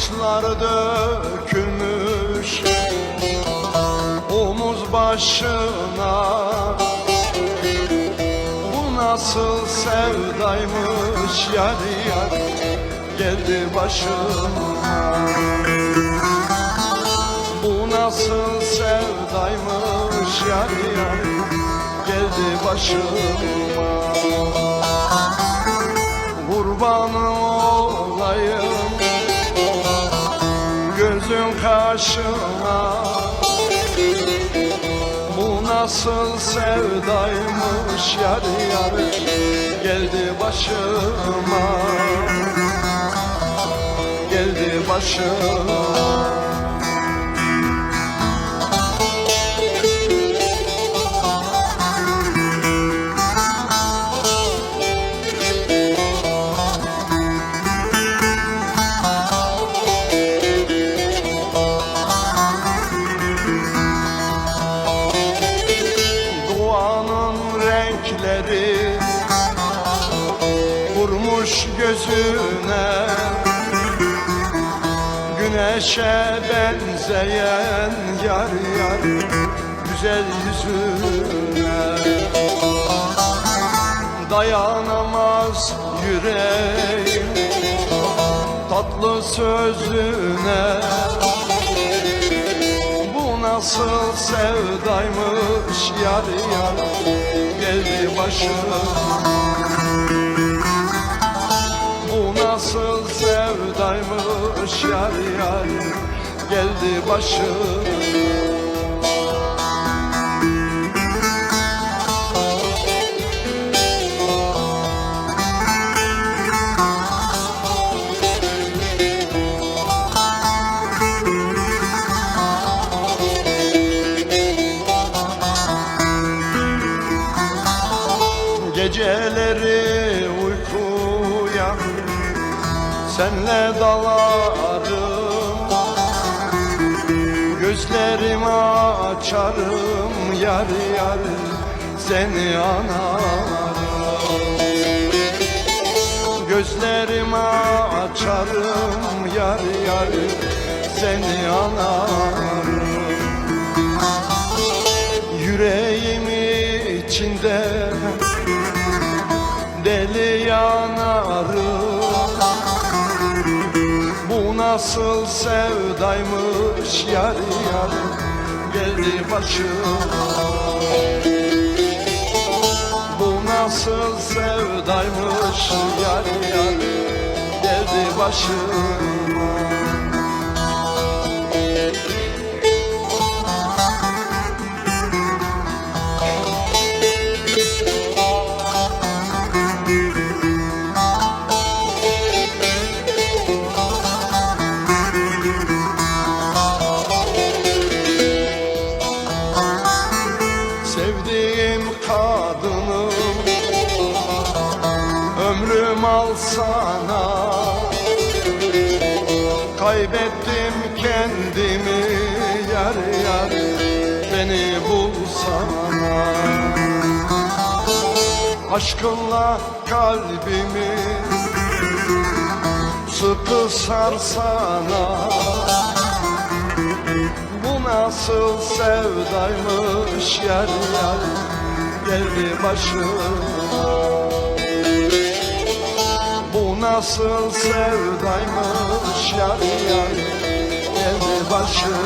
Saçları dökülmüş. Omuz başına Bu nasıl sevdaymış yar yar Geldi başıma. Bu nasıl sevdaymış yar yar Geldi başıma Kaşına Bu nasıl sevdaymış yar yar Geldi başıma. Geldi başıma renkleri Vurmuş gözüne. Güneşe benzeyen yar yar Güzel yüzüne. Dayanamaz yüreğim Tatlı sözüne. Nasıl sevdaymış yar yar geldi başıma Bu nasıl sevdaymış yar yar geldi başıma Geceleri uykuya senle dalarım. Gözlerimi açarım yar yar seni anarım. Gözlerimi açarım yar yar seni anarım. Yüreğim içinde nasıl sevdaymış yar yar geldi başıma. Bu nasıl sevdaymış yar yar geldi başıma Sevdiğim kadınım Ömrüm alsana Kaybettim kendimi yar yar Beni bulsana. Aşkınla kalbimi Sıkı sarsana nasıl sevdaymış yar yar geldi başıma Bu nasıl sevdaymış yar yar geldi başıma